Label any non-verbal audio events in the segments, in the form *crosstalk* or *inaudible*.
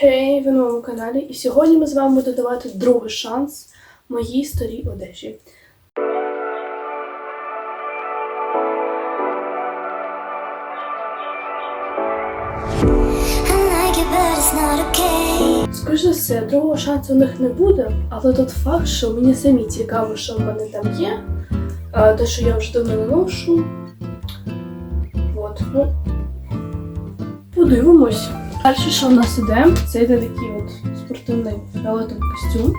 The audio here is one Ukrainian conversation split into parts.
Гей, ви на моєму каналі, і сьогодні ми з вами будемо давати другий шанс моїй старій одежі. Скоріше за все, другого шансу у них не буде, але тут факт, що мені самі цікаво, що в мене там є. Те, що я вже давно не ношу. От, ну. Подивимось. Перше, що в нас іде, це йде такий от спортивний фіолетовий костюм.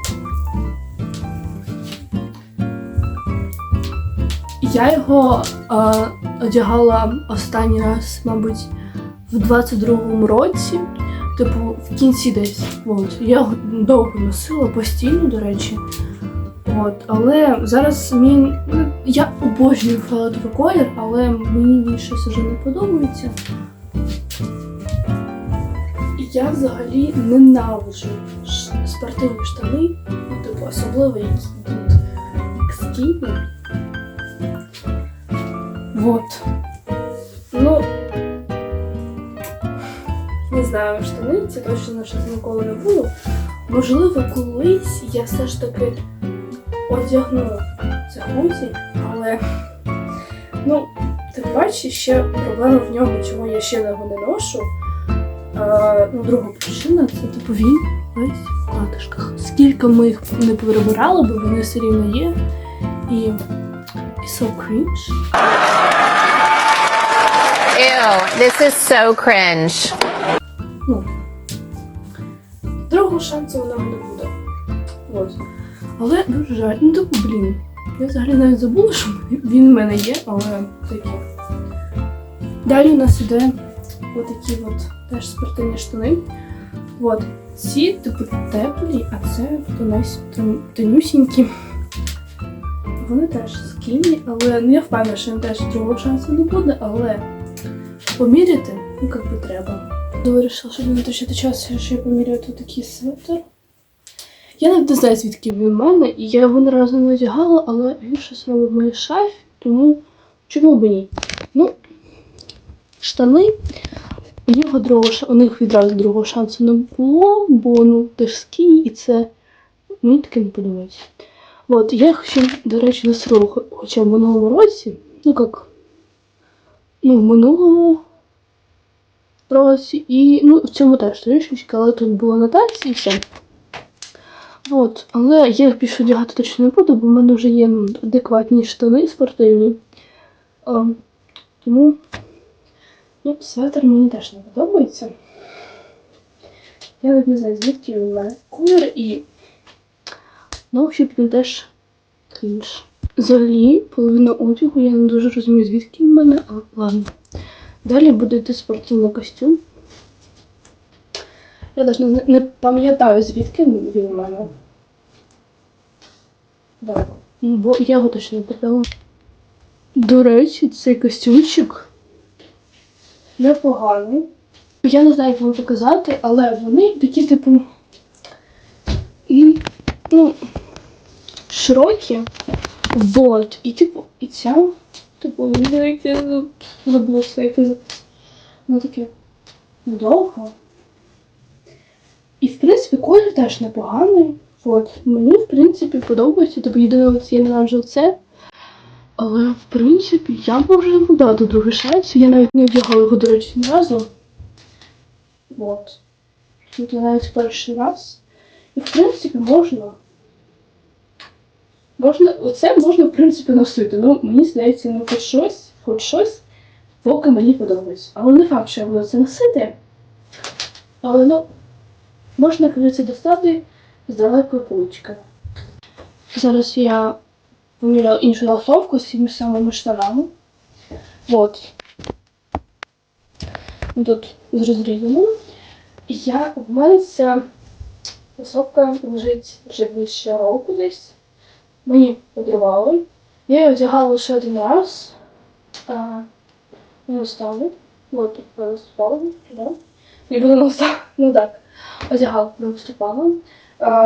Я його а, одягала останній раз, мабуть, в 22-му році. Типу, в кінці десь. От. Я його довго носила, постійно, до речі. От. Але зараз мені. ну, Я обожнюю фіолетовий колір, але мені він щось вже не подобається. Я взагалі ненавиджу спортивні штани, ну, типу, особливо які йдуть скіні. Вот. Ну, не знаю, штани, це точно щось ніколи не було. Можливо, колись я все ж таки одягну це хузі, але ну, ти бачиш, ще проблема в ньому, чому я ще його не ношу. А, ну, друга причина це типу він весь в катишках. Скільки ми їх не перебирали, бо вони все рівно є. І, і so cringe. Ew, this is so cringe. ну, другого шансу у не буде. От. Але дуже жаль. Ну типу, блін. Я взагалі навіть забула, що він в мене є, але таке. Далі у нас іде отакі от теж спортивні штани. От. Ці, типу, теплі, а це тонюсінькі. Вони теж скіні, але ну, я впевнена, що він теж другого шансу не буде, але поміряти, ну як би треба. Вирішила, щоб не витрачати час, що я поміряю тут такий свитер. Я не знаю, звідки він в мене, і я його не разу не одягала, але він щось в моїй шафі, тому чому б ні? Ну, штани. У нього другого у них відразу другого шансу не було, бо ну теж і це мені таке не подобається. От, я їх ще, до речі, носила хо- хоча в минулому році. Ну як, ну, в минулому році. І ну, в цьому теж трішечки, але тут було на танці і все. От, але я їх більше одягати точно не буду, бо в мене вже є ну, адекватні штани спортивні. А, тому ну, светр мені теж не подобається. Я не знаю, звідки він в мене колір і на ощупь він теж крінж. Взагалі, половина одягу, я не дуже розумію, звідки в мене, але ладно. Далі буде йти спортивний костюм. Я навіть не, не пам'ятаю, звідки він у мене. Так. Бо я його точно не придала. До речі, цей костюмчик непоганий. Я не знаю, як вам показати, але вони такі, типу. І, ну, широкі. Вот. І типу, і ця, типу, я забула як. Ну таке довго. І в принципі колір теж непоганий. От. Мені, в принципі, подобається. Тобто єдине я ненавиджу це. Але в принципі я можу йому дати другий шанс. Я навіть не одягала його, до речі, ні разу. От. Тут я навіть перший раз. І в принципі можна. Можна, оце можна, в принципі, носити. Ну, мені здається, ну хоч щось, хоч щось, поки мені подобається. Але не факт, що я буду це носити. Але ну, можна, це достати з далекої полички. Зараз я поміряла іншу ласовку з цими самими штанами. От. Тут з розрізаним. І Я, в мене ця ласовка лежить вже більше року десь. Мені подарували. Я її одягала лише один раз. А, не оставлю. Вот тут переступала, да? Буду носа. Ну так. Одягала, коли виступала.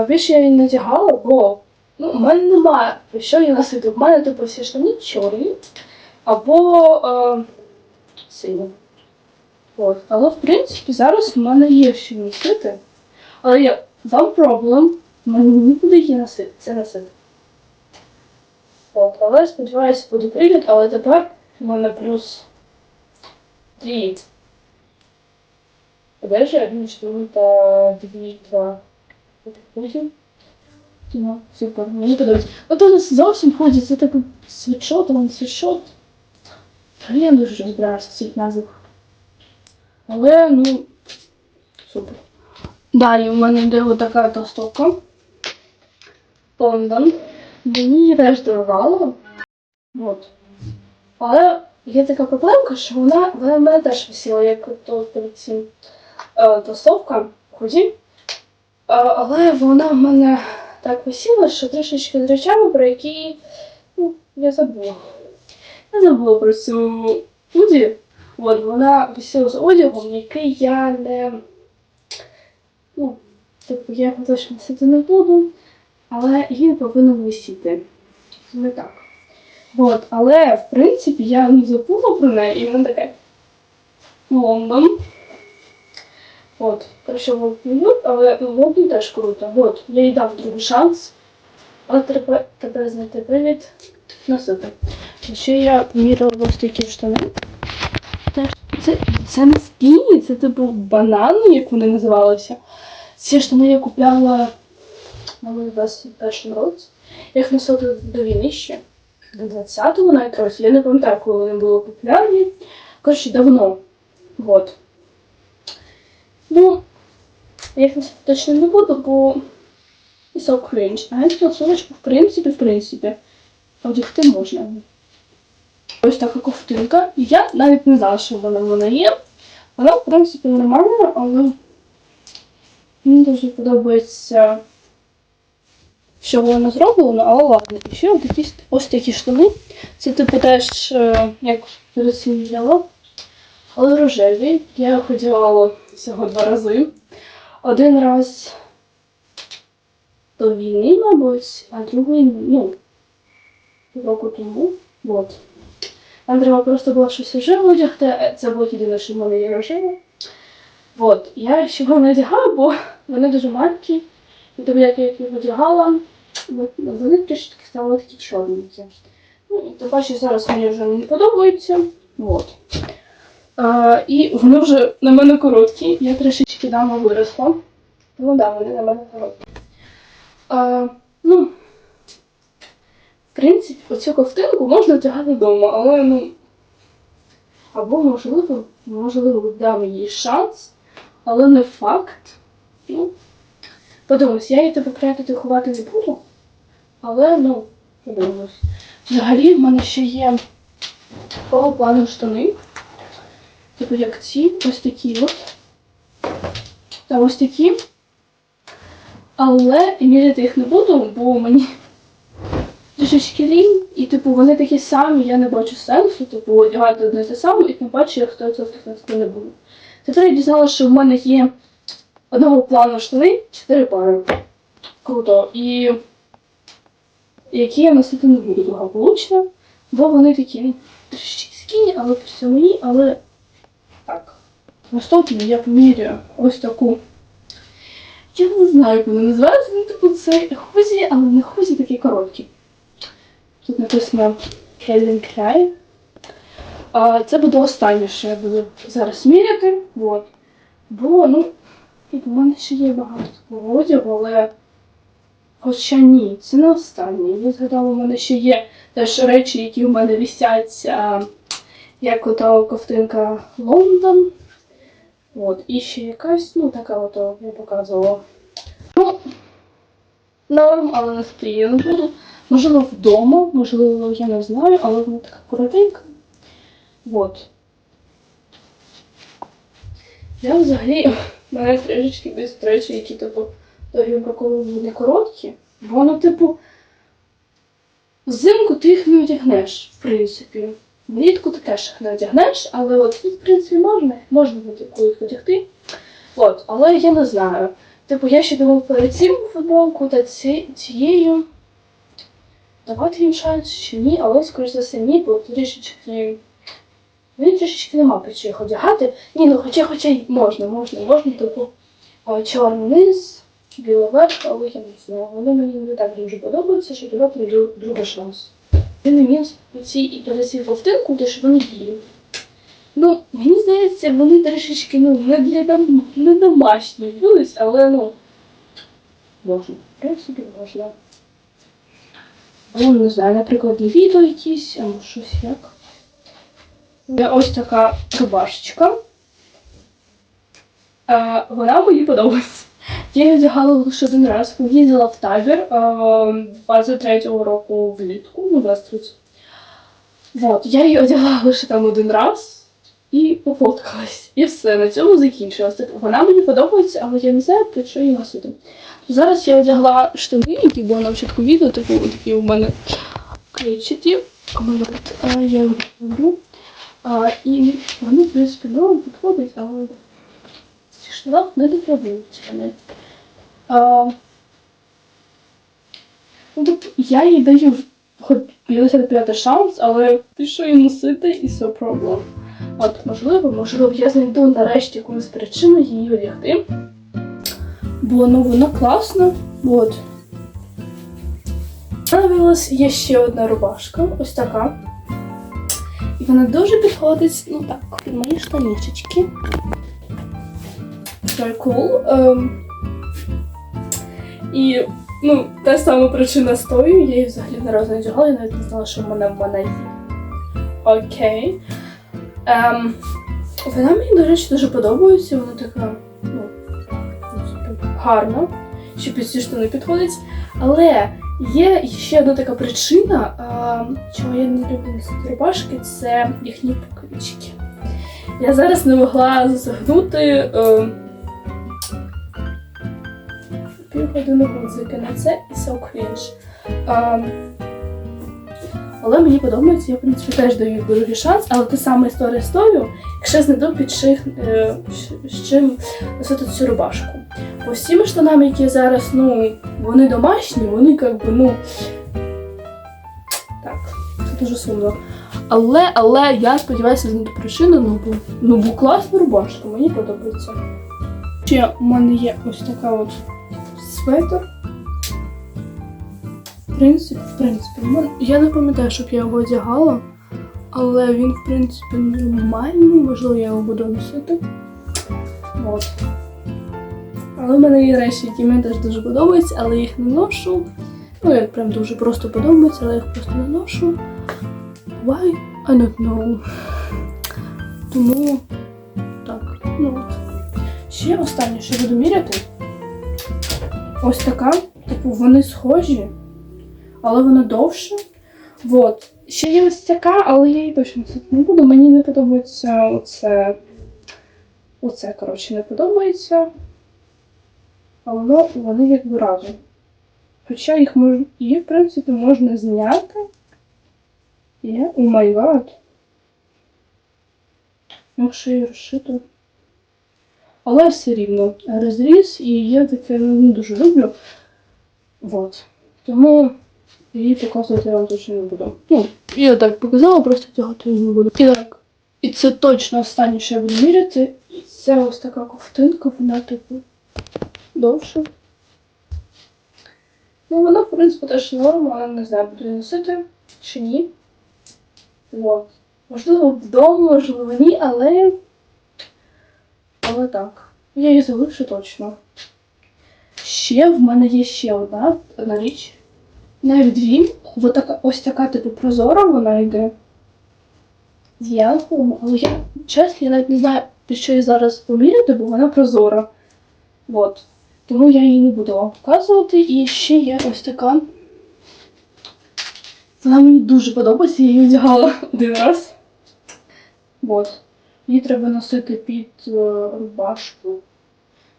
Більше я її не одягала, бо ну, в мене немає що її носити. В мене типу всі штани чорні або е, сині. От. Але в принципі зараз в мене є що носити. Але я дам проблем, мені нікуди її носити. Це носити. От, але сподіваюся, буде привід, але тепер в мене плюс 3. Подальше 1, 4 та 2, 2. Потім. Ну, супер, мені подобається. От у нас зовсім ходить, це такий світшот, а не світшот. Я дуже розбираюся в цих назвах. Але, ну, супер. Далі у мене йде отака толстовка. Лондон. Мені теж дарувало. От. Але є така проблемка, що вона, в мене теж висіла, як тут перед цим е, толстовка в худі. Е, але вона в мене так висіла, що трішечки з речами, про які ну, я забула. Я забула про цю худі. От, вона висіла з одягом, який я не. Ну, типу, я його точно носити не буду, але він повинен висіти. Не так. От, але в принципі я не забула про неї, і вона таке. Лондон. От, коротше, Лондон, але Лондон теж круто. От, я їй дав другий шанс. Але треба тебе знайти привід носити. Ще я поміряла ось такі штани. Це, це не скіні, це типу банани, як вони називалися. Ці штани я купляла на 21 році. Я їх носила до, війни ще. До 20-го навіть році. Я не пам'ятаю, коли вони були популярні. Коротше, давно. Вот. Ну, я їх носити точно не буду, бо it's so. А цю сумочку, в принципі, в принципі, одягти можна. Ось така ковтинка. І я навіть не знала, що вона в є. Вона, в принципі, нормальна, але мені дуже подобається, що вона зроблена, але ладно. І ще якісь ось такі штани. Це типу теж, е, як перед але рожеві. Я одягала всього два рази. Один раз до війни, мабуть, а другий, ну, року тому. От. Нам треба просто було щось вже одягти, це було єдине, що в мене є рожеве. От, я ще не одягала, бо вони дуже маленькі. І тобі, як я їх одягала, вони трішки стали такі чорненькі. Ну, і ти бачиш, зараз мені вже не подобається. От. А, і вони вже на мене короткі. Я трішечки дама виросла. Ну да, вони на мене короткі. А, ну, в принципі, оцю ковтинку можна одягати вдома, але ну. Або можливо, можливо, дам їй шанс, але не факт. Ну, подивимось, я її тебе прятати ховати не буду. Але ну, подивимось. Взагалі в мене ще є такого плану штани. Типу як ці, ось такі от. Та ось такі. Але міряти їх не буду, бо мені трішечки лінь, і типу вони такі самі, я не бачу сенсу, типу, одягати одне те саме, і тим паче, це носити не буде. Тепер я дізналася, що в мене є одного плану штани, чотири пари. Круто. І які я носити не буду благополучно, бо вони такі трішечки скіні, але при цьому ні, але так. Наступно я поміряю ось таку. Я не знаю, як вони називаються, ну типу це хузі, але не хузі такі короткі. Тут написано Calvin Klein. Це буде останнє, що я буду зараз міряти. Вот. Бо, ну, типу, в мене ще є багато такого одягу, але. Хоча ні, це не останнє. Я згадала, у мене ще є теж речі, які в мене висять, а, як ота ковтинка Лондон. От, і ще якась, ну така ото я показувала. Ну, норм, але не я не буду. Можливо, вдома, можливо, я не знаю, але вона така коротенька. От. Я взагалі в мене трішечки без речі, які типу довгі проколи не короткі. Воно, типу, взимку ти їх не одягнеш, в принципі. Влітку ти теж не одягнеш, але от в принципі, можна, можна їх одягти. От, але я не знаю. Типу, я ще думав перед цим футболку та ці, цією. Давати їм шанс чи ні, але скоріш за все ні, бо трішечки. Він трішечки нема причин їх одягати. Ні, ну хоча хоча й можна, можна, можна, типу. Чорний низ, білий верх, але я не знаю. Вони мені не так дуже подобаються, що давати дру- другий шанс. Він мінус ці і пересі ковтинку, де ж вони білі. Ну, мені здається, вони трішечки ну, не для дом... не домашні білись, але ну. Можна. В принципі, можна. Ну, не знаю, наприклад, відео якісь, або щось як. Ось така рубашечка. Е, вона мені подобається. Я її одягала лише один раз. Їздила в табір е, 23-го року влітку, ну, 23. Вот, я її одягала *laughs* лише там один раз і пофоткалась. І все, на цьому закінчилось. Так, Вона мені подобається, але я не знаю, про що її носити. Зараз я одягла штани, які були на початку відео, такі, такі у мене е, я їх люблю. І вони, в принципі, норм підходять, але ці не. А, ну, я їй даю хоч 55 шанс, але ти що її носити і все проблем. От, можливо, можливо, я знайду нарешті якусь причину її одягти. Бо ну вона класна. От. Виявилась є ще одна рубашка, ось така. І вона дуже підходить, ну так, під мої штанішечки. Cool. Ем, і, ну, та сама причина стою, я її взагалі не не одягала, я навіть не знала, що вона в мене є. Окей. Ем, вона мені, до речі, дуже подобається, вона така, ну, гарна, що під ці штани підходить. Але є ще одна така причина, ем, чого я не люблю носити рубашки, це їхні пуговички. Я зараз не могла загнути ем, півгодини музики на це і so cringe. Ем, але мені подобається, я в принципі теж даю другий шанс, але та сама історія з тою, якщо знайду під чих, е, з чим носити цю рубашку. Бо цими штанами, які зараз, ну, вони домашні, вони як би, ну. Так, це дуже сумно. Але, але я сподіваюся знайду причину, ну бо, ну, бо класна рубашка, мені подобається. Ще в мене є ось така от светр. В принципі, в принципі, я не пам'ятаю, щоб я його одягала, але він, в принципі, нормальний, можливо, я його буду носити. От. Але в мене є речі, які мені теж дуже подобаються, але їх не ношу. Ну, як прям дуже просто подобається, але я їх просто не ношу. Why? I don't know. Тому так, ну от. Ще останнє, що буду міряти. Ось така. Типу, вони схожі, але вона довша. Вот. Ще є ось така, але я її точно носити не буду. Мені не подобається оце. Оце, коротше, не подобається. А воно вони якби разом. Хоча їх мож... її, в принципі, можна зняти. Є, о май гад. Якщо її розшити. Але все рівно розріз і я таке не дуже люблю. Вот. Тому її показувати я вам точно не буду. Ну, я так показала, просто тягати не буду. І так. І це точно останнє, що я буду міряти. Це ось така ковтинка, вона типу довше. Ну, вона, в принципі, теж норм, але не знаю, буду носити чи ні. Вот. Можливо, вдома, можливо, ні, але. Але так. Я її залишу точно. Ще в мене є ще одна, одна річ. Навіть дві. Ось така, типу прозора вона йде. З янком, але я чесно, я навіть не знаю, під що її зараз поміряти, бо вона прозора. От. Тому я її не буду вам показувати. І ще є ось така. Вона мені дуже подобається, я її одягала один раз. От. Її треба носити під е, рубашку.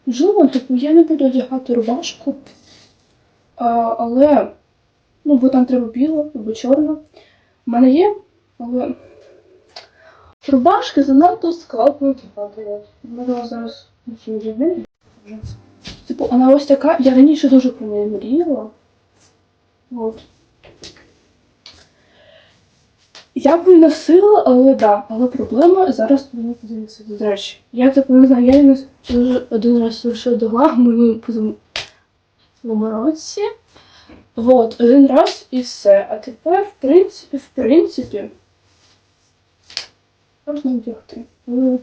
Можливо, типу, я не буду одягати рубашку. А, але. Ну, бо там треба біло або чорно. У мене є, але. Рубашки занадто складно одягати. У мене зараз не Типу, вона ось така. Я раніше дуже про неї мріяла. От. І Я б не носила, але да. Але проблема зараз мені подивитися. До речі, я так не знаю, я нос- один раз лише дала в минулому позаминулому році. Вот, один раз і все. А тепер, в принципі, в принципі, можна вдягти. Ну,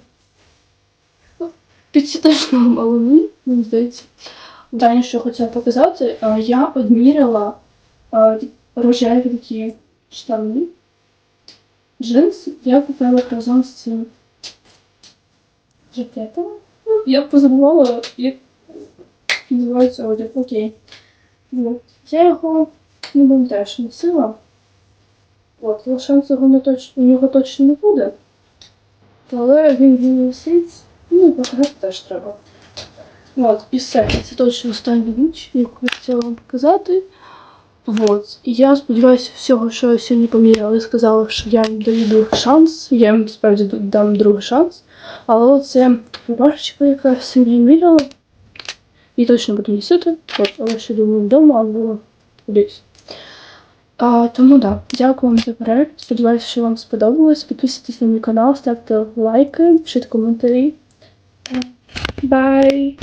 Під ці мені, здається. Далі, що я хотіла показати, я одміряла а, рожеві штани. Джинси я купила разом з цим жакетом. Ну, Я позабувала, як називається одяг. Окей. Ну, я його ну, теж носила. От, шансу не точ... у нього точно не буде. Але він він висить, ну, показати теж треба. От, і все. Це точно остання ніч, яку я хотіла вам показати. Вот. І я сподіваюся, всього, що я сьогодні поміряла, сказала, що я їм даю другий шанс. Я їм справді дам другий шанс. Але це рубашечка, яка я сьогодні міряла. І точно буду носити. От, але ще думаю вдома або кудись. А, тому так, да. дякую вам за перегляд. Сподіваюся, що вам сподобалось. Підписуйтесь на мій канал, ставте лайки, пишіть коментарі. Бай!